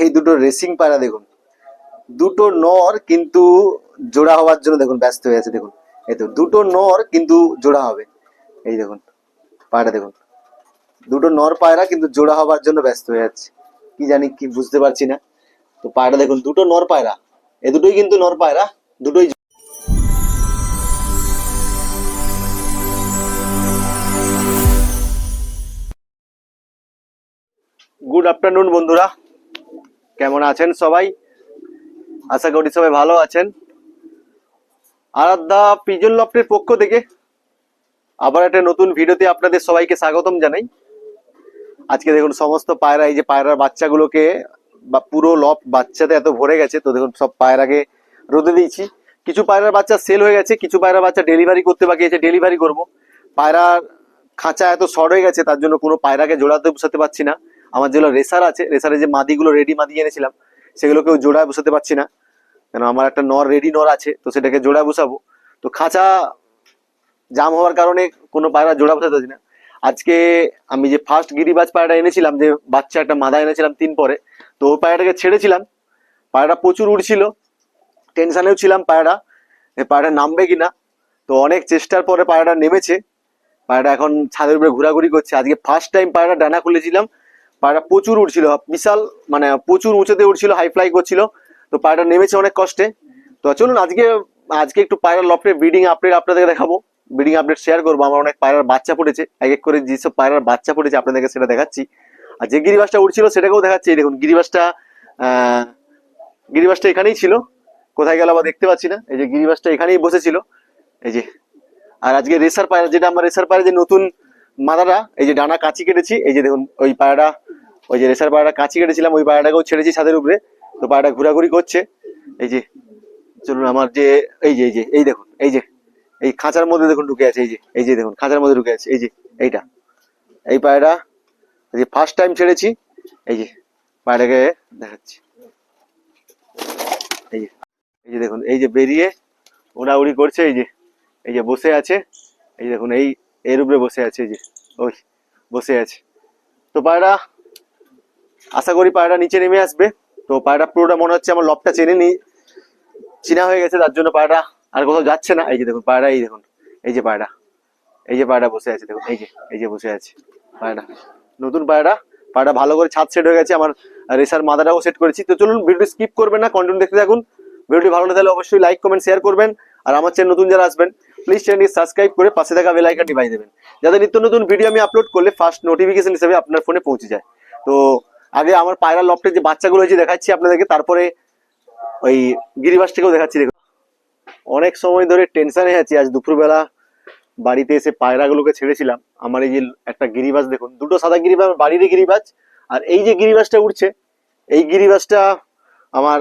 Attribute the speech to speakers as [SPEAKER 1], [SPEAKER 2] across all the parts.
[SPEAKER 1] এই দুটো রেসিং পায়রা দেখুন। দুটো নর কিন্তু জোড়া হওয়ার জন্য দেখুন, ব্যস্ত হয়ে আছে, দেখুন। এই তো, দুটো নর কিন্তু জোড়া হবে। এই দেখুন, পায়রা দেখুন। দুটো নর পায়রা কিন্তু জোড়া হবার জন্য ব্যস্ত হয়ে যাচ্ছে কি জানি, কি বুঝতে পারছি না। তো পায়রা দেখুন, দুটো নর পায়রা। এ দুটোই কিন্তু নর পায়রা, দুটোই গুড আফটারনুন বন্ধুরা। কেমন আছেন সবাই? আশা করি সবাই ভালো আছেন। আরাধ্যা পিজন লফটের পক্ষ থেকে আবার একটা নতুন ভিডিওতে আপনাদের সবাইকে স্বাগতম জানাই। আজকে দেখুন সমস্ত পায়রা, এই যে পায়রার বাচ্চাগুলোকে বা পুরো লফ বাচ্চাতে এত ভরে গেছে, তো দেখুন সব পায়রাকে রোদে দিয়েছি। কিছু পায়রার বাচ্চা সেল হয়ে গেছে, কিছু পায়রার বাচ্চা ডেলিভারি করতে বাকি আছে ডেলিভারি করব। পায়রার খাঁচা এত শর্ট হয়ে গেছে, তার জন্য কোনো পায়রাকে জোড়াতে বসাতে পারছি না। আমার যেগুলো রেসার আছে, রেসারে যে মাদিগুলো রেডি মাদি এনেছিলাম, সেগুলোকেও জোড়ায় বসাতে পারছি না। কেন, আমার একটা নর রেডি নর আছে, তো সেটাকে জোড়ায় বসাবো। তো খাঁচা জাম হওয়ার কারণে কোনো পায়রা জোড়া বসাতে পারছি না। আজকে আমি যে ফার্স্ট গিরিবাজ পায়রাটা এনেছিলাম, যে বাচ্চা একটা মাদা এনেছিলাম তিন পরে, তো ওই পায়রাটাকে ছেড়েছিলাম। পায়রাটা প্রচুর উড়ছিল, টেনশানেও ছিলাম পায়রা পায়রাটা নামবে কিনা। তো অনেক চেষ্টার পরে পায়রাটা নেমেছে। পায়রাটা এখন ছাদের উপরে ঘোরাঘুরি করছে। আজকে ফার্স্ট টাইম পায়রা ডানা খুলেছিলাম পায়রা প্রচুর উঠছিল বিশাল মানে প্রচুর উঁচুতে উঠছিল হাই ফ্লাই করছিল, তো পায়রা নেমেছে অনেক কষ্টে। তো চলুন, আজকে আজকে একটু পায়রা লফটের ব্রিডিং আপডেট আপনাদের দেখাবো। ব্রিডিং আপডেট শেয়ার করব, আমার অনেক পায়রার বাচ্চা পড়েছে, এক এক করে যেসব পায়রার বাচ্চা পড়েছে আপনাদেরকে সেটা দেখাচ্ছি। আর যে গিরিবাসটা উঠছিল সেটাকেও দেখাচ্ছি দেখুন, গিরিবাসটা গিরিবাসটা এখানেই ছিল। কোথায় গেল আবার দেখতে পাচ্ছি না, এই যে গিরিবাসটা এখানেই বসেছিল। এই যে, আর আজকে রেসার পায়রা, যেটা আমার রেসার পায়রা যে নতুন মাদারা, এই যে ডানা কাঁচি কেটেছি, এই যে দেখুন, ওই পায়রাটা ওই যে রেসার পায়রাটা কাঁচি কেটেছিলাম ওই পায়রাটাকেও ছেড়েছি ছাদের উপরে তো পায়রাটা ঘোরাঘুরি করছে এই যে চলুন আমার যে এই যে এই যে এই দেখুন এই যে এই খাঁচার মধ্যে দেখুন ঢুকে আছে এই যে এই যে দেখুন খাঁচার মধ্যে ঢুকে আছে এই যে এইটা এই পায়রা যে ফার্স্ট টাইম ছেড়েছি এই যে পায়রাকে দেখাচ্ছি এই যে এই যে দেখুন এই যে বেরিয়ে উড়াউড়ি করছে এই যে এই যে বসে আছে এই দেখুন এই এর উপরে বসে আছে এই যে ওই বসে আছে তো পায়রা আশা করি পায়রা নিচে নেমে আসবে। তো পায়রা পুরোটা মনে হচ্ছে আমার লবটা চেনে নি চিনা হয়ে গেছে, তার জন্য পায়রা আর কোথাও যাচ্ছে না। এই যে দেখুন, পায়রা, এই দেখুন, এই যে পায়রা, এই যে পায়রা বসে আছে, দেখুন, এই যে এই যে বসে আছে পায়রা। নতুন পায়রা পায়রা ভালো করে ছাদ সেট হয়ে গেছে, আমার রেসার মাদাটাও সেট করেছি। তো চলুন ভিডিও স্কিপ করবেন না কন্টিনিউ দেখতে থাকুন। ভিডিওটি ভালো লাগে তাহলে অবশ্যই লাইক কমেন্ট শেয়ার করবেন। আর আমার চ্যানেল নতুন যারা আসবেন প্লিজ চ্যানেলটি সাবস্ক্রাইব করে পাশে থাকা বেল বাজিয়ে দেবেন। যাতে নিত্য নতুন ভিডিও আমি আপলোড করলে ফার্স্ট নোটিফিকেশন হিসেবে আপনার ফোনে পৌঁছে যায়। তো আগে আমার পায়রা লফটের যে বাচ্চাগুলো হয়েছে দেখাচ্ছি আপনাদেরকে, তারপরে ওই গিরিবাসটাকেও দেখাচ্ছি। দেখুন, অনেক সময় ধরে টেনশনে আছি। আজ দুপুরবেলা বাড়িতে এসে পায়রাগুলোকে ছেড়েছিলাম। আমার এই যে একটা গিরিবাস, দেখুন, দুটো সাদা আমার বাড়িরই গিরিবাস, আর এই যে গিরিবাসটা উঠছে এই গিরিবাসটা আমার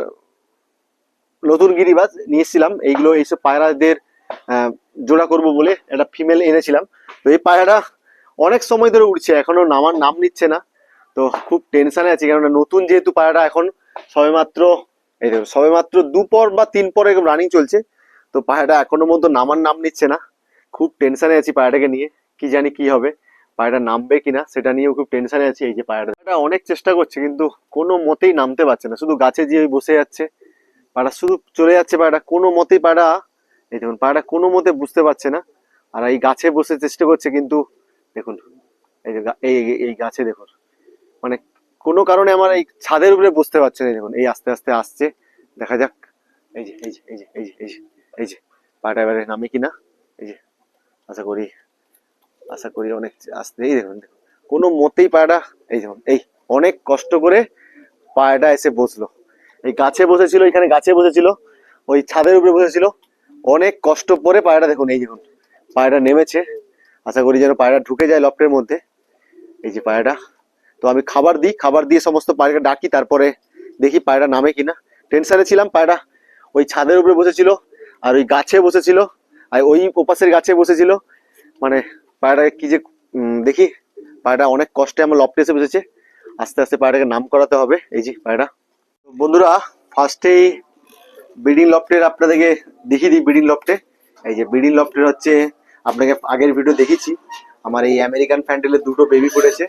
[SPEAKER 1] নতুন গিরিবাস নিয়ে এসেছিলাম। এইগুলো এইসব পায়রাদের জোড়া করব বলে একটা ফিমেল এনেছিলাম। তো এই পায়রাটা অনেক সময় ধরে উঠছে এখনও নামার নাম নিচ্ছে না। তো খুব টেনশনে আছি, কেননা নতুন যেহেতু পায়রাটা এখন সবেমাত্র, এই দেখুন, সবেমাত্র দুপর বা তিন পর এরকম রানিং চলছে, তো পায়রাটা এখনও মতো নামার নাম নিচ্ছে না। খুব টেনশনে আছি পায়রাটাকে নিয়ে, কি জানি কি হবে পায়রাটা নামবে কিনা সেটা নিয়েও খুব টেনশনে আছি এই যে পায়রাটা পায়রাটা অনেক চেষ্টা করছে, কিন্তু কোনো মতেই নামতে পারছে না, শুধু গাছে যেয়ে বসে যাচ্ছে পায়রা শুধু চলে যাচ্ছে পায়রা কোনো মতেই পায়রা এই দেখুন পায়রা কোনো মতে বুঝতে পারছে না, আর এই গাছে বসে চেষ্টা করছে, কিন্তু দেখুন এই- এই গাছে দেখুন। মানে কোনো কারণে আমার এই ছাদের উপরে বসতে পারছে না দেখুন, এই আস্তে আস্তে আসছে। দেখা যাক। এই যে এই যে এই যে এই যে এই যে এই যে, পাটা এবারে নামে কিনা? এই যে, আশা করি আশা করি অনেক আসতে, এই দেখুন। কোনো মতেই পায়রা এই দেখুন, এই অনেক কষ্ট করে পায়রা এসে বসল। এই গাছে বসেছিল, এখানে গাছে বসেছিল, ওই ছাদের উপরে বসেছিল। অনেক কষ্ট পরে পায়রা দেখুন, এই দেখুন পায়রা নেমেছে। আশা করি যেন পায়রা ঢুকে যায় লফটের মধ্যে। এই যে পায়রাটা তো আমি খাবার দিই, খাবার দিয়ে সমস্ত পায়রাকে ডাকি, তারপরে দেখি পায়রা নামে কিনা। টেনশনে ছিলাম, পায়রা ওই ছাদের উপরে বসেছিল, আর ওই গাছে বসেছিল, আর ওই ওপাশের গাছে বসেছিল। মানে পায়রা কি যে দেখি, পায়রা অনেক কষ্টে আমার লফটে এসে বসেছে। আস্তে আস্তে পায়রাকে নাম করাতে হবে, এই যে পায়রা। বন্ধুরা, ফার্স্টেই ব্রিডিং লফটের আপনাদেরকে দেখিয়ে দিই, ব্রিডিং লফটে। এই যে ব্রিডিং লফটের হচ্ছে, আপনাকে আগের ভিডিও দেখেছি। আমার এই আমেরিকান ফ্যান্ডেলের দুটো বেবি পড়েছে।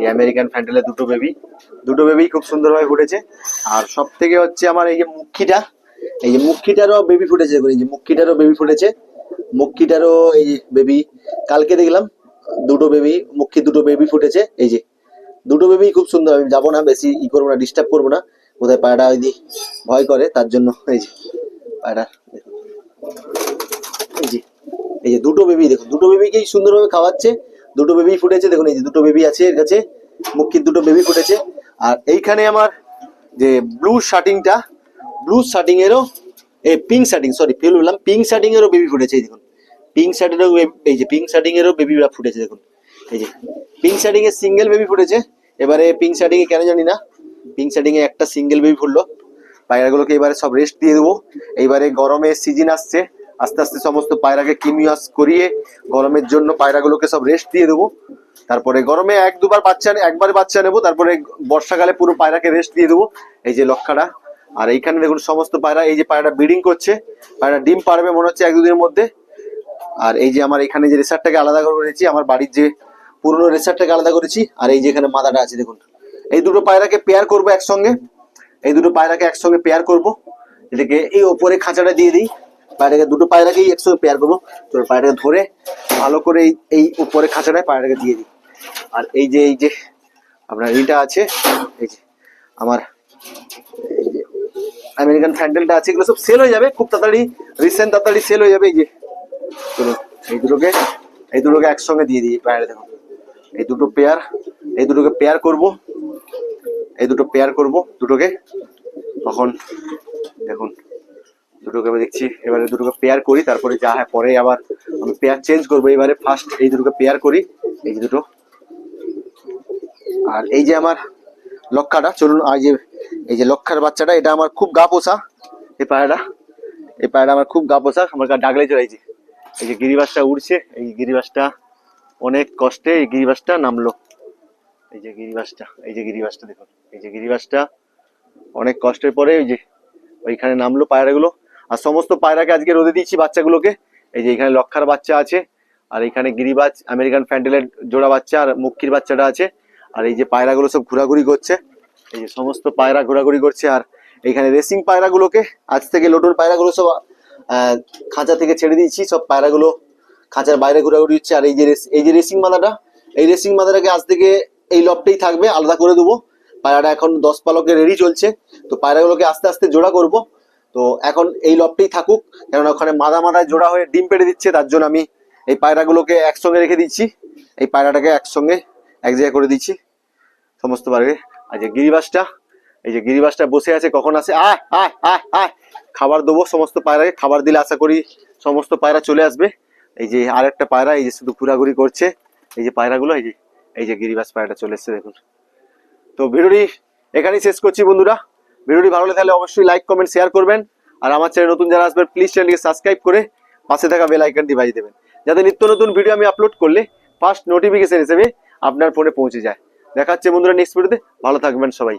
[SPEAKER 1] এই আমেরিকান ফ্যান্টেলের দুটো বেবি দুটো বেবি খুব সুন্দরভাবে ফুটেছে। আর সব থেকে হচ্ছে আমার এই যে মুখিটা এই যে মুখিটারও বেবি ফুটেছে এই যে মুখিটারও বেবি ফুটেছে। মুখিটারও এই বেবি কালকে দেখলাম দুটো বেবি মুখি দুটো বেবি ফুটেছে। এই যে দুটো বেবি খুব সুন্দর, আমি যাব না, বেশি ই করব না ডিস্টার্ব করব না। কোথায় পায়রা ওই ভয় করে, তার জন্য এই যে পায়রা এই যে এই যে দুটো বেবি দেখুন, দুটো বেবিকেই সুন্দরভাবে খাওয়াচ্ছে। দুটো বেবি ফুটেছে, দেখুন এই যে দুটো বেবি আছে এর কাছে, মুখির দুটো বেবি ফুটেছে। আর এইখানে আমার যে ব্লু শার্টিংটা ব্লু শার্টিং এরও এই পিঙ্ক শার্টিং সরি ফেল বললাম পিঙ্ক শার্টিং এরও বেবি ফুটেছে দেখুন। পিঙ্ক শার্টিংয়েরও এই যে পিঙ্ক শার্টিং এরও বেবিরা ফুটেছে, দেখুন। এই যে পিঙ্ক শার্টিং এর সিঙ্গেল বেবি ফুটেছে, এবারে পিঙ্ক শার্টিং এ কেন জানি না পিঙ্ক শার্টিং এ একটা সিঙ্গেল বেবি ফুটলো। পায়রাগুলোকে এবারে সব রেস্ট দিয়ে দেবো। এইবারে গরমের সিজন আসছে। আস্তে আস্তে সমস্ত পায়রাকে কিমিয়াস করিয়ে গরমের জন্য পায়রাগুলোকে সব রেস্ট দিয়ে দেবো। তারপরে গরমে এক দুবার বাচ্চা একবার বাচ্চা নেব, তারপরে বর্ষাকালে পুরো পায়রাকে রেস্ট দিয়ে দেবো, এই যে লক্ষাটা। আর এইখানে দেখুন সমস্ত পায়রা, এই যে পায়রাটা ব্রিডিং করছে পায়রা ডিম পারবে মনে হচ্ছে এক দুদিনের মধ্যে। আর এই যে আমার এখানে যে রেসারটাকে আলাদা করে করেছি আমার বাড়ির যে পুরনো রেসারটাকে আলাদা করেছি, আর এই যে এখানে মাদাটা আছে দেখুন। এই দুটো পায়রাকে পেয়ার করব একসঙ্গে, এই দুটো পায়রাকে একসঙ্গে পেয়ার করব, এটাকে এই ওপরে খাঁচাটা দিয়ে দিই। পায়রাকে দুটো পায়রাকেই একসঙ্গে পেয়ার করব। তো পায়রাকে ধরে ভালো করে এই এই উপরে খাঁচাটায় পায়রাকে দিয়ে দিই। আর এই যে এই যে আপনার এইটা আছে, এই যে আমার এই যে আমেরিকান ফ্যান্ডেলটা আছে, এগুলো সব সেল হয়ে যাবে। খুব তাড়াতাড়ি রিসেন্ট তাড়াতাড়ি সেল হয়ে যাবে, এই যে চলুন, এই দুটোকে এই দুটোকে একসঙ্গে দিয়ে দিই পায়রা দেখুন। এই দুটো পেয়ার এই দুটোকে পেয়ার করব। এই দুটো পেয়ার করব, দুটোকে। তখন দেখুন দুটোকে আমি দেখছি, এবারে দুটোকে পেয়ার করি, তারপরে যা হয় পরে আবার আমি পেয়ার চেঞ্জ করব। এবারে ফার্স্ট এই দুটোকে পেয়ার করি, এই যে দুটো। আর এই যে আমার লক্ষাটা, চলুন আর যে, এই যে লক্ষার বাচ্চাটা, এটা আমার খুব গা পোষা, এই পায়রাটা। এই পায়রাটা আমার খুব গা পোষা, আমার গা ডাকলে চড়াইছে এই যে গিরিবাসটা উড়ছে, এই গিরিবাসটা অনেক কষ্টে এই গিরিবাসটা নামলো। এই যে গিরিবাসটা, এই যে গিরিবাসটা দেখুন, এই যে গিরিবাসটা অনেক কষ্টের পরে ওই যে ওইখানে নামলো পায়রাগুলো। আর সমস্ত পায়রাকে আজকে রোদে দিয়েছি বাচ্চাগুলোকে। এই যে এখানে লক্ষার বাচ্চা আছে, আর এখানে গিরিবাজ, আমেরিকান ফ্যান্টেলের জোড়া বাচ্চা, আর মুক্তির বাচ্চাটা আছে। আর এই যে পায়রাগুলো সব ঘোরাঘুরি করছে, এই যে সমস্ত পায়রা ঘোরাঘুরি করছে। আর এইখানে রেসিং পায়রাগুলোকে, আজ থেকে লোটোর পায়রাগুলো সব খাঁচা থেকে ছেড়ে দিয়েছি, সব পায়রাগুলো খাঁচার বাইরে ঘোরাঘুরি হচ্ছে। আর এই যে এই যে রেসিং মাদাটা, এই রেসিং মাদাটাকে আজ থেকে এই লবটাই থাকবে, আলাদা করে দেবো। পায়রাটা এখন দশ পালকে রেডি চলছে। তো পায়রাগুলোকে আস্তে আস্তে জোড়া করব। তো এখন এই লবটাই থাকুক, কেননা ওখানে মাদা মাদায় জোড়া হয়ে ডিম পেড়ে দিচ্ছে, তার জন্য আমি এই পায়রাগুলোকে একসঙ্গে রেখে দিচ্ছি। এই পায়রাটাকে একসঙ্গে এক জায়গায় করে দিচ্ছি। সমস্ত পায়রা আর যে গিরিবাসটা, এই যে গিরিবাসটা বসে আছে, কখন আসে? আয় আয় আয় আয়। খাবার দেবো সমস্ত পায়রাকে, খাবার দিলে আশা করি সমস্ত পায়রা চলে আসবে। এই যে আরেকটা পায়রা, এই যে শুধু ঘোরাঘুরি করছে, এই যে পায়রাগুলো, এই যে এই যে গিরিবাস পায়রাটা চলে এসছে, দেখুন। তো ভিডিওটি এখানেই শেষ করছি বন্ধুরা। ভিডিওটি ভালো লাগে তাহলে অবশ্যই লাইক কমেন্ট শেয়ার করবেন। আর আমার চ্যানেল নতুন যারা আসবেন প্লিজ চ্যানেলকে সাবস্ক্রাইব করে পাশে থাকা বেল আইকনটি বাজিয়ে দেবেন। যাতে নিত্য নতুন ভিডিও আমি আপলোড করলে ফার্স্ট নোটিফিকেশন হিসেবে আপনার ফোনে পৌঁছে যায়। দেখা হচ্ছে বন্ধুরা নেক্সট ভিডিওতে ভালো থাকবেন সবাই।